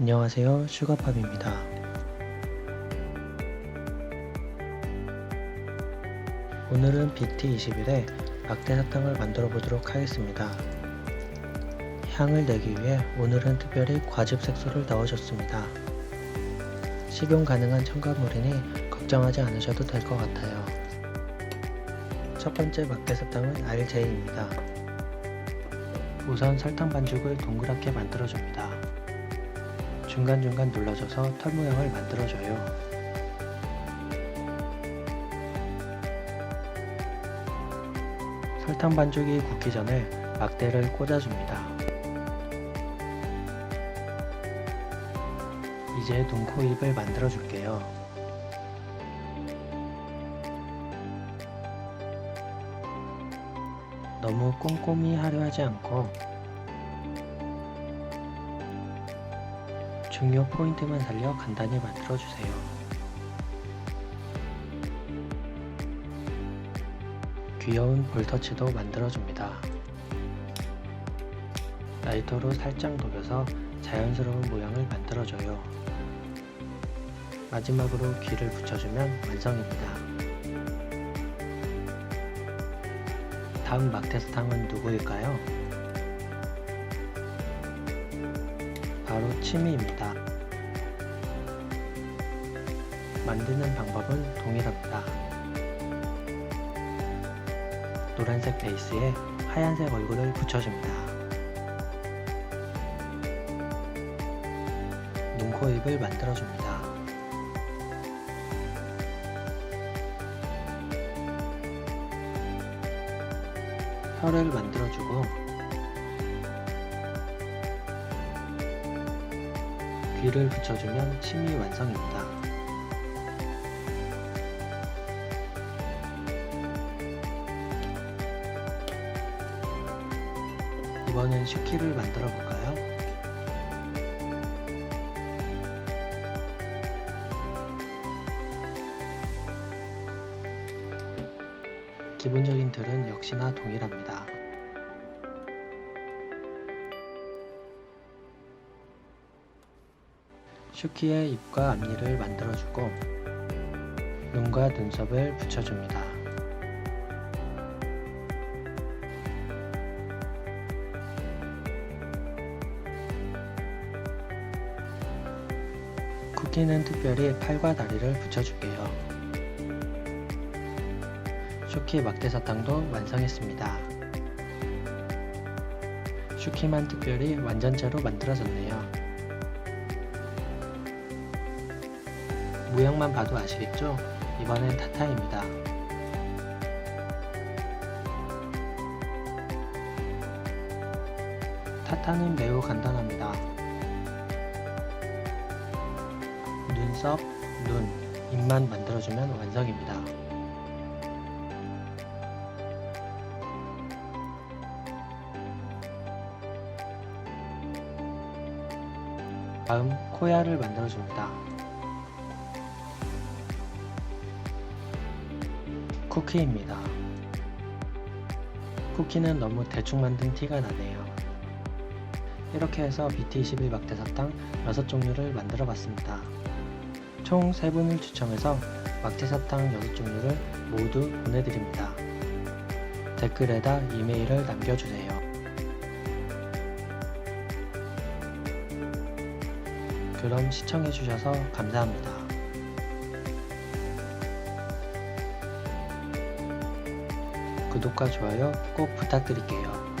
안녕하세요. 슈가팝입니다. 오늘은 BT21에 막대사탕을 만들어 보도록 하겠습니다. 향을 내기 위해 오늘은 특별히 과즙 색소를 넣어줬습니다. 식용 가능한 첨가물이니 걱정하지 않으셔도 될 것 같아요. 첫 번째 막대사탕은 RJ입니다. 우선 설탕 반죽을 동그랗게 만들어줍니다. 중간중간 눌러줘서 털 모양을 만들어줘요. 설탕 반죽이 굳기 전에 막대를 꽂아줍니다. 이제 눈, 코, 입을 만들어 줄게요. 너무 꼼꼼히 하려 하지 않고 중요 포인트만 살려 간단히 만들어 주세요. 귀여운 볼터치도 만들어 줍니다. 라이터로 살짝 녹여서 자연스러운 모양을 만들어 줘요. 마지막으로 귀를 붙여주면 완성입니다. 다음 막테스탕은 누구일까요? 바로 치미입니다. 만드는 방법은 동일합니다. 노란색 베이스에 하얀색 얼굴을 붙여줍니다. 눈, 코, 입을 만들어줍니다. 혀를 만들어주고 귀를 붙여주면 침이 완성입니다. 이번엔 슈키를 만들어 볼까요? 기본적인 틀은 역시나 동일합니다. 슈키의 입과 앞니를 만들어주고 눈과 눈썹을 붙여줍니다. 쿠키는 특별히 팔과 다리를 붙여줄게요. 슈키 막대사탕도 완성했습니다. 슈키만 특별히 완전체로 만들어졌네요. 모양만 봐도 아시겠죠? 이번엔 타타입니다. 타타는 매우 간단합니다. 눈썹, 눈, 입만 만들어주면 완성입니다. 다음 코야를 만들어줍니다. 쿠키입니다. 쿠키는 너무 대충 만든 티가 나네요. 이렇게 해서 BT21 막대사탕 6종류를 만들어 봤습니다. 총 3분을 추첨해서 막대사탕 6종류를 모두 보내드립니다. 댓글에다 이메일을 남겨주세요. 그럼 시청해주셔서 감사합니다. 구독과 좋아요 꼭 부탁드릴게요.